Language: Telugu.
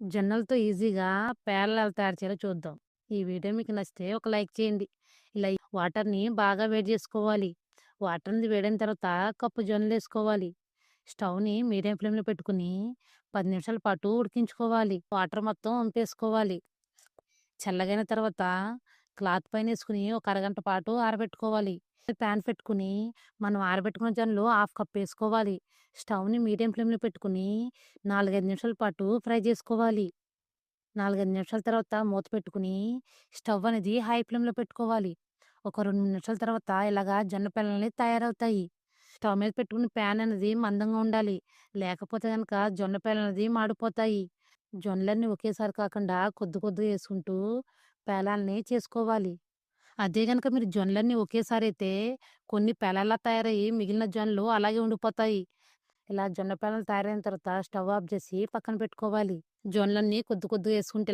జొన్నలతో ఈజీగా పేలాలు తయారు చేయాలో చూద్దాం. ఈ వీడియో మీకు నచ్చితే ఒక లైక్ చేయండి. ఇలా వాటర్‌ని బాగా వేడి చేసుకోవాలి. వాటర్ని అనేది వేడైన తర్వాత కప్పు జొన్నలు వేసుకోవాలి స్టవ్‌ని మీడియం ఫ్లేమ్‌లో పెట్టుకొని పది నిమిషాల పాటు ఉడికించుకోవాలి. వాటర్ మొత్తం వంపేసుకోవాలి. చల్లగైన తర్వాత క్లాత్ పైన వేసుకుని ఒక అరగంట పాటు ఆరబెట్టుకోవాలి. ప్యాన్ పెట్టుకుని మనం ఆరబెట్టుకున్న జొన్నలు హాఫ్ కప్ వేసుకోవాలి. స్టవ్‌ని మీడియం ఫ్లేమ్‌లో పెట్టుకుని నాలుగైదు నిమిషాల పాటు ఫ్రై చేసుకోవాలి. 4, 5 నిమిషాల తర్వాత మూత పెట్టుకొని స్టవ్ అనేది హై ఫ్లేమ్‌లో పెట్టుకోవాలి. ఒక 2, 3 నిమిషాల తర్వాత ఇలాగా జొన్న పిల్లలని తయారవుతాయి. స్టవ్ మీద పెట్టుకున్న ప్యాన్ అనేది మందంగా ఉండాలి. లేకపోతే కనుక జొన్న పిల్లలు అనేది మాడిపోతాయి. జొన్నలన్నీ ఒకేసారి కాకుండా కొద్ది కొద్దిగా వేసుకుంటూ పేలాలని చేసుకోవాలి. అదే గనక మీరు జొన్నలన్నీ అయితే కొన్ని పేలాల్లా తయారయ్యి మిగిలిన జొన్నలు అలాగే ఉండిపోతాయి. ఇలా జొన్న పేలాలు తయారైన తర్వాత స్టవ్ ఆఫ్ చేసి పక్కన పెట్టుకోవాలి. జొన్నలన్నీ కొద్ది కొద్దిగా వేసుకుంటే